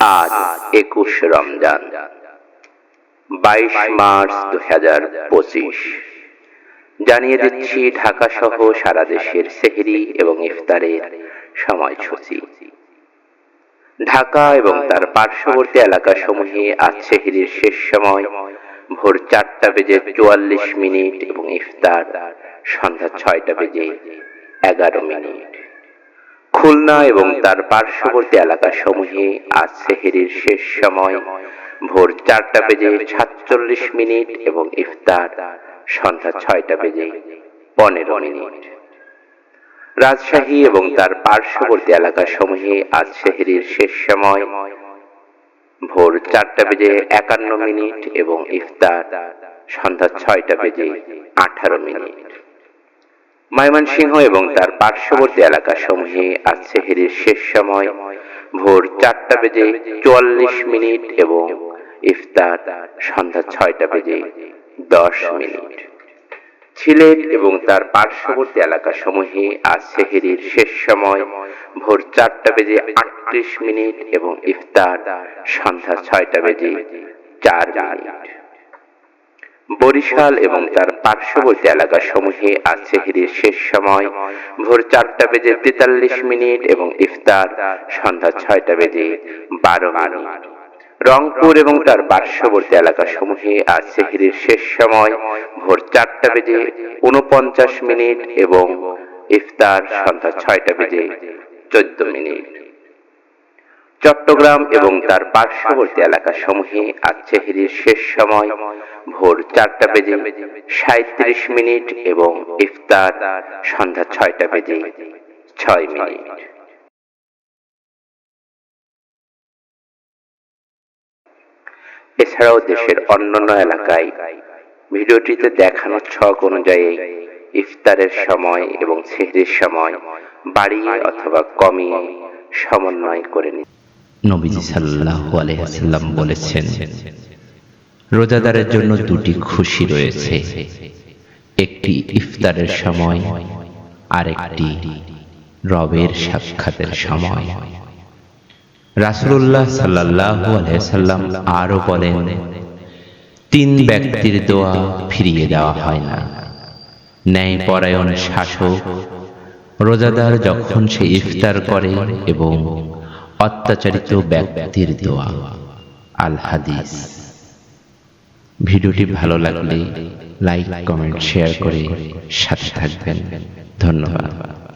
আজ একুশ রমজান, বাইশ মার্চ দু হাজার পঁচিশ। জানিয়ে দিচ্ছি ঢাকা সহ সারা দেশের সেহরি এবং ইফতারের সময়সূচি। ঢাকা এবং তার পার্শ্ববর্তী এলাকাসমূহে আজ সেহরির শেষ সময়। ভোর চারটা বেজে চুয়াল্লিশ মিনিট এবং ইফতার সন্ধ্যা ছয়টা বেজে এগারো মিনিট। খুলনা এবং তার পার্শ্ববর্তী এলাকাসমূহে আজ সেহেরির শেষ সময়। ভোর চারটা বেজে সাতচল্লিশ মিনিট এবং ইফতার সন্ধ্যা ছয়টা বেজে পনেরো মিনিট। রাজশাহী এবং তার পার্শ্ববর্তী এলাকাসমূহে আজ সেহেরির শেষ সময়। ভোর চারটা বেজে একান্ন মিনিট এবং ইফতার সন্ধ্যা ছয়টা বেজে আঠারো মিনিট। ময়মনসিংহ এবং তার পার্শ্ববর্তী এলাকাসমূহে আজ সেহেরির শেষ সময়। ভোর চারটা বেজে চুয়াল্লিশ মিনিট এবং ইফতার সন্ধ্যা ছয়টা বেজে দশ মিনিট। সিলেট এবং তার পার্শ্ববর্তী এলাকা এলাকাসমূহে আজ সেহেরির শেষ সময়। ভোর চারটা বেজে আটত্রিশ মিনিট এবং ইফতার সন্ধ্যা ছয়টা বেজে চার মিনিট। বরিশাল এবং তার পার্শ্ববর্তী এলাকাসমূহে আজ সেহরির শেষ সময়। ভোর চারটা বেজে তেতাল্লিশ মিনিট এবং ইফতার সন্ধ্যা ছয়টা বেজে বারো মিনিট। রংপুর এবং তার পার্শ্ববর্তী এলাকাসমূহে আজ সেহরির শেষ সময়। ভোর চারটা বেজে উনপঞ্চাশ মিনিট এবং ইফতার সন্ধ্যা ছয়টা বেজে চোদ্দ মিনিট। চট্টগ্রাম এবং তার পার্শ্ববর্তী এলাকাসমূহে আজ চেহারির শেষ সময়। ভোর চারটা বেজে সাঁত্রিশ মিনিট এবং ইফতার সন্ধ্যা ছয়টা বেজে ছয় মিনিট। এছাড়াও দেশের অন্যান্য এলাকায় ভিডিওটিতে দেখানো ছক অনুযায়ী ইফতারের সময় এবং সেহরির সময় বাড়িয়ে অথবা কমিয়ে সমন্বয় করে নিন নবীজি সাল্লাল্লাহু আলাইহি সাল্লাম বলেছেন, রোজাদারের জন্য দুটি খুশি রয়েছে, একটি ইফতারের সময় আর একটি রবের সাক্ষাতের সময়। রাসূলুল্লাহ সাল্লাল্লাহু আলাইহি সাল্লাম আরও বলেন, তিন ব্যক্তির দোয়া ফিরিয়ে দেওয়া হয় না। ন্যায় ন্যায়পরায়ণ শাসক রোজাদার যখন সে ইফতার করে এবং অত্যাচারিত ব্যক্তির দোয়া। আল হাদিস। ভিডিওটি ভালো লাগলে লাইক, কমেন্ট, শেয়ার করে সাথে থাকবেন। ধন্যবাদ।